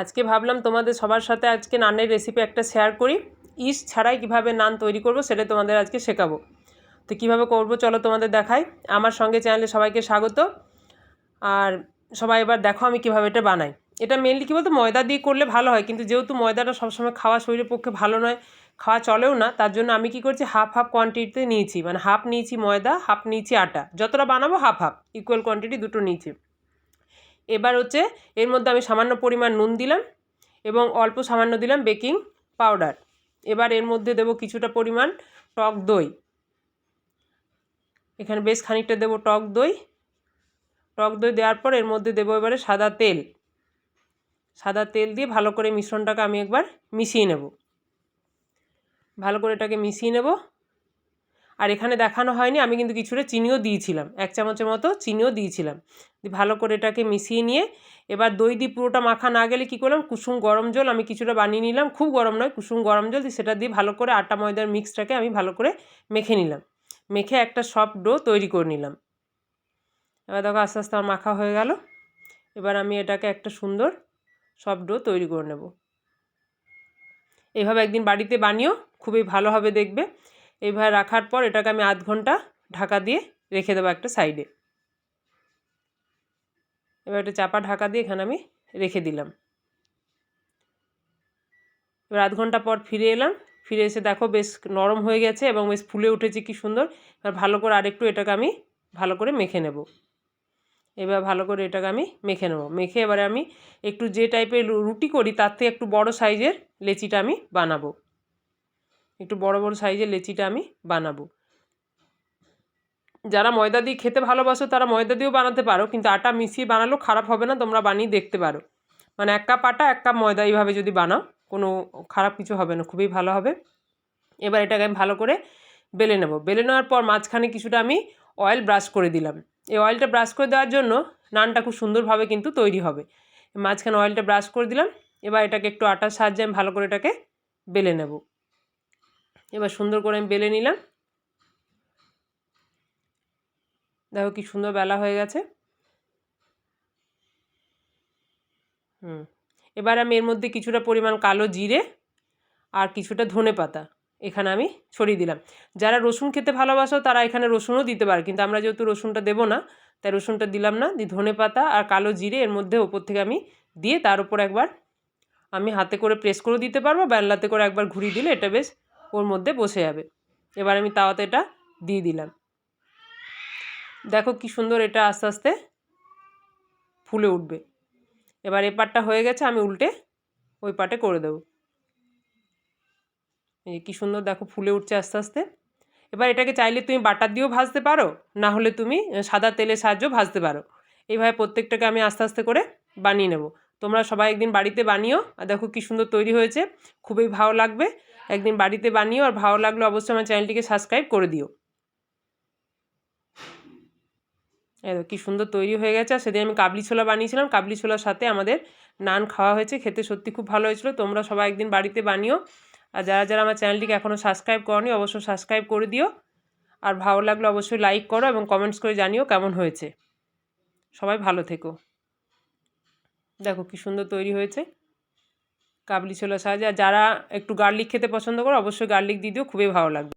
আজকে ভাবলাম তোমাদের সবার সাথে আজকে নানের রেসিপি একটা শেয়ার করি। ইস্ট ছাড়াই কীভাবে নান তৈরি করব সেটা তোমাদের আজকে শেখাবো। তো কীভাবে করব চলো তোমাদের দেখাই। আমার সঙ্গে চ্যানেলে সবাইকে স্বাগত। আর সবাই এবার দেখো আমি কীভাবে এটা বানাই। এটা মেনলি কী বলতো, ময়দা দিয়ে করলে ভালো হয়, কিন্তু যেহেতু ময়দাটা সবসময় খাওয়া শরীরের পক্ষে ভালো নয়, খাওয়া চলেও না, তার জন্য আমি কি করছি হাফ হাফ কোয়ান্টিটিতে নিয়েছি। মানে হাফ নিয়েছি ময়দা হাফ নিয়েছি আটা। যতটা বানাবো হাফ হাফ ইকুয়াল কোয়ান্টিটি দুটো নিয়েছি। এবার হচ্ছে এর মধ্যে আমি সামান্য পরিমাণ নুন দিলাম এবং অল্প সামান্য দিলাম বেকিং পাউডার। এবার এর মধ্যে দেব কিছুটা পরিমাণ টক দই। এখানে বেশ খানিকটা দেব টক দই। টক দই দেওয়ার পর এর মধ্যে দেবো এবারে সাদা তেল। সাদা তেল দিয়ে ভালো করে মিশ্রণটাকে আমি একবার মিশিয়ে নেব। ভালো করে এটাকে মিশিয়ে নেব। আর এখানে দেখানো হয়নি, আমি কিন্তু কিছুটা চিনিও দিয়েছিলাম। এক চামচের মতো চিনিও দিয়েছিলাম। ভালো করে এটাকে মিশিয়ে নিয়ে এবার দই দিয়ে পুরোটা মাখা না গেলে কী করলাম, কুসুম গরম জল আমি কিছুটা বানিয়ে নিলাম। খুব গরম নয়, কুসুম গরম জল সেটা দিয়ে ভালো করে আটা ময়দার মিক্সটাকে আমি ভালো করে মেখে নিলাম। মেখে একটা সফট ডো তৈরি করে নিলাম। এবার দেখো আস্তে আস্তে আমার মাখা হয়ে গেল। এবার আমি এটাকে একটা সুন্দর সফট ডো তৈরি করে নেব। এভাবে একদিন বাড়িতে বানিয়েও খুবই ভালো হবে দেখবে। এইভাবে রাখার পর এটাকে আমি আধ ঘণ্টা ঢাকা দিয়ে রেখে দেবো একটা সাইডে। এবার একটা চাপা ঢাকা দিয়ে এখানে আমি রেখে দিলাম। এবার আধ ঘণ্টা পর ফিরে এলাম। ফিরে এসে দেখো বেশ নরম হয়ে গেছে এবং বেশ ফুলে উঠেছে, কি সুন্দর। এবার ভালো করে আরেকটু এটাকে আমি ভালো করে মেখে নেব। এবার ভালো করে এটাকে আমি মেখে নেব। মেখে এবারে আমি একটু যে টাইপের রুটি করি, তার থেকে একটু বড় সাইজের লেচিটা আমি বানাবো। একটু বড় বড় সাইজের লেচিটা আমি বানাবো। যারা ময়দা দিয়ে খেতে ভালোবাসো, তারা ময়দা দিয়েও বানাতে পারো, কিন্তু আটা মিশিয়ে বানালেও খারাপ হবে না, তোমরা বানিয়ে দেখতে পারো। মানে এক কাপ আটা, এক কাপ ময়দা এইভাবে যদি বানাও, কোনো খারাপ কিছু হবে না, খুবই ভালো হবে। এবার এটাকে আমি ভালো করে বেলে নেব। বেলে নেওয়ার পর মাঝখানে কিছুটা আমি অয়েল ব্রাশ করে দিলাম। এই অয়েলটা ব্রাশ করে দেওয়ার জন্য নানটা খুব সুন্দরভাবে কিন্তু তৈরি হবে। মাঝখানে অয়েলটা ব্রাশ করে দিলাম। এবার এটাকে একটু আটার সাহায্যে আমি ভালো করে এটাকে বেলে নেব। এবার সুন্দর করে আমি বেলে নিলাম। দেখো কি সুন্দর বেলা হয়ে গেছে। হুম, এবার আমি এর মধ্যে কিছুটা পরিমাণ কালো জিরে আর কিছুটা ধনে পাতা এখানে আমি ছড়িয়ে দিলাম। যারা রসুন খেতে ভালোবাসো তারা এখানে রসুনও দিতে পারে, কিন্তু আমরা যেহেতু রসুনটা দেবো না, তাই রসুনটা দিলাম না। দিয়ে ধনে পাতা আর কালো জিরে এর মধ্যে ওপর থেকে আমি দিয়ে তার উপর একবার আমি হাতে করে প্রেস করে দিতে পারব ব্যানলাতে করে একবার ঘুরিয়ে দিলে এটা বেশ ওর মধ্যে বসে যাবে। এবার আমি তাওয়াতে এটা দিয়ে দিলাম। দেখো কি সুন্দর এটা আস্তে আস্তে ফুলে উঠবে। এবার এ পাটটা হয়ে গেছে, আমি উল্টে ওই পাটে করে দেবো। এই কী সুন্দর দেখো ফুলে উঠছে আস্তে আস্তে। এবার এটাকে চাইলে তুমি বাটার দিয়েও ভাজতে পারো, না হলে তুমি সাদা তেলের সাহায্যেও ভাজতে পারো। এইভাবে প্রত্যেকটাকে আমি আস্তে আস্তে করে বানিয়ে নেব। তোমরা সবাই একদিন বাড়িতে বানিও। আর দেখো কী সুন্দর তৈরি হয়েছে। খুবই ভালো লাগবে। একদিন বাড়িতে বানিও আর ভালো লাগলে অবশ্যই আমার চ্যানেলটিকে সাবস্ক্রাইব করে দিও। কী সুন্দর তৈরি হয়ে গেছে। আর সেদিন আমি কাবলি ছোলা বানিয়েছিলাম। কাবলি ছোলার সাথে আমাদের নান খাওয়া হয়েছে। খেতে সত্যি খুব ভালো হয়েছিল। তোমরা সবাই একদিন বাড়িতে বানিও। আর যারা যারা আমার চ্যানেলটিকে এখনও সাবস্ক্রাইব করনি, অবশ্যই সাবস্ক্রাইব করে দিও। আর ভালো লাগলে অবশ্যই লাইক করো এবং কমেন্টস করে জানিও কেমন হয়েছে। সবাই ভালো থেকো। দেখো কী সুন্দর তৈরি হয়েছে। কাবলি ছোলা সাজা। যারা একটু গার্লিক খেতে পছন্দ করো, অবশ্যই গার্লিক দিয়ে দিও, খুবই ভালো লাগবে।